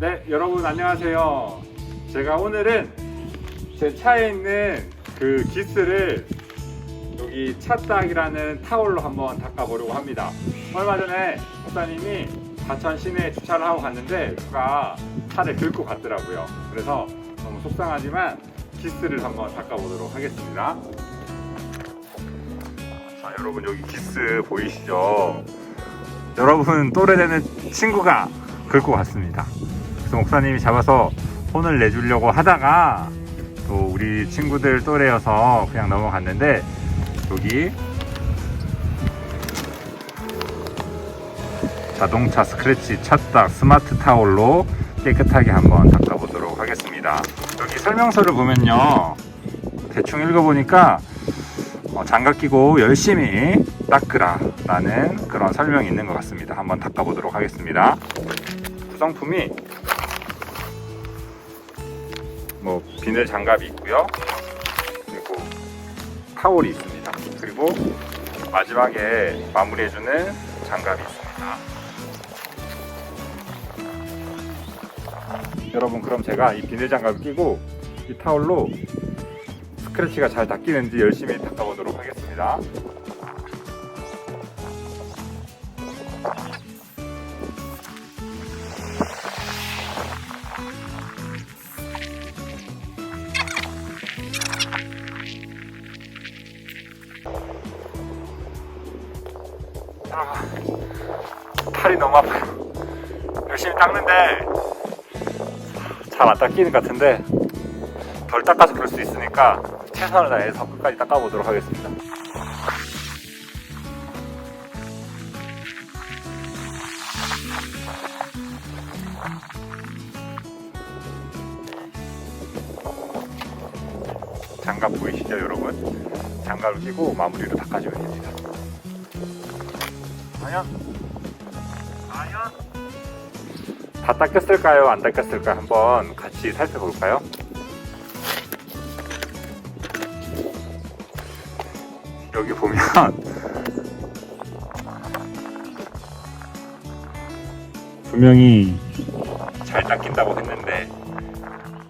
네, 여러분 안녕하세요. 제가 오늘은 제 차에 있는 그 기스를 여기 차딱이라는 타월로 한번 닦아보려고 합니다. 얼마 전에 목사님이 과천 시내에 주차를 하고 갔는데 누가 차를 긁고 갔더라고요. 그래서 너무 속상하지만 기스를 한번 닦아보도록 하겠습니다. 자, 여러분 여기 기스 보이시죠? 여러분 또래되는 친구가 긁고 갔습니다. 그래서 목사님이 잡아서 혼을 내주려고 하다가 또 우리 친구들 또래여서 그냥 넘어갔는데 여기 자동차 스크래치 찼딱 스마트 타올로 깨끗하게 한번 닦아보도록 하겠습니다. 여기 설명서를 보면요. 대충 읽어보니까 어, 장갑 끼고 열심히 닦으라 라는 그런 설명이 있는 것 같습니다. 한번 닦아보도록 하겠습니다. 구성품이 뭐 비늘 장갑이 있고요. 그리고 타올이 있습니다. 그리고 마지막에 마무리해주는 장갑이 있습니다. 여러분 그럼 제가 이 비늘 장갑을 끼고 이 타올로 스크래치가 잘 닦이는지 열심히 닦아보도록 하겠습니다. 아, 팔이 너무 아파요. 열심히 닦는데 잘 안 닦이는 것 같은데 덜 닦아서 그럴 수 있으니까 최선을 다해서 끝까지 닦아보도록 하겠습니다. 장갑 보이시죠 여러분? 장갑을 끼고 마무리로 닦아주면 됩니다. 과연? 과연? 다 닦였을까요? 안 닦였을까요? 한번 같이 살펴볼까요? 여기 보면 분명히 잘 닦인다고 했는데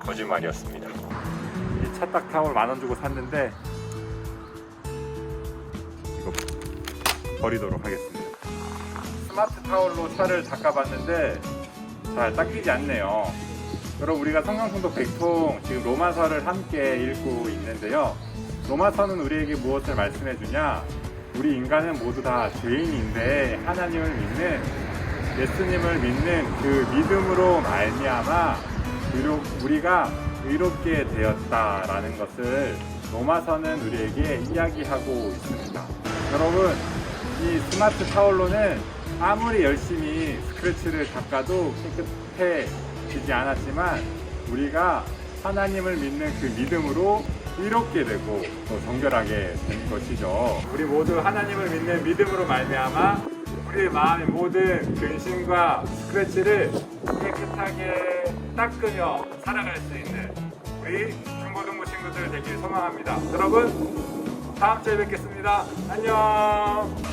거짓말이었습니다. 이 차딱 타올 만원 주고 샀는데 이거 버리도록 하겠습니다. 스마트 타올로 차를 닦아봤는데 잘 닦이지 않네요. 여러분 우리가 성경통독 100통 지금 로마서를 함께 읽고 있는데요. 로마서는 우리에게 무엇을 말씀해 주냐? 우리 인간은 모두 다 죄인인데 하나님을 믿는 예수님을 믿는 그 믿음으로 말미암아 우리가 의롭게 되었다라는 것을 로마서는 우리에게 이야기하고 있습니다. 여러분 이 스마트 타월로는 아무리 열심히 스크래치를 닦아도 깨끗해지지 않았지만 우리가 하나님을 믿는 그 믿음으로 이롭게 되고 또 정결하게 되는 것이죠. 우리 모두 하나님을 믿는 믿음으로 말미암아 우리의 마음의 모든 근심과 스크래치를 깨끗하게 닦으며 살아갈 수 있는 우리 중고등부 친구들 되길 소망합니다. 여러분 다음 주에 뵙겠습니다. 안녕.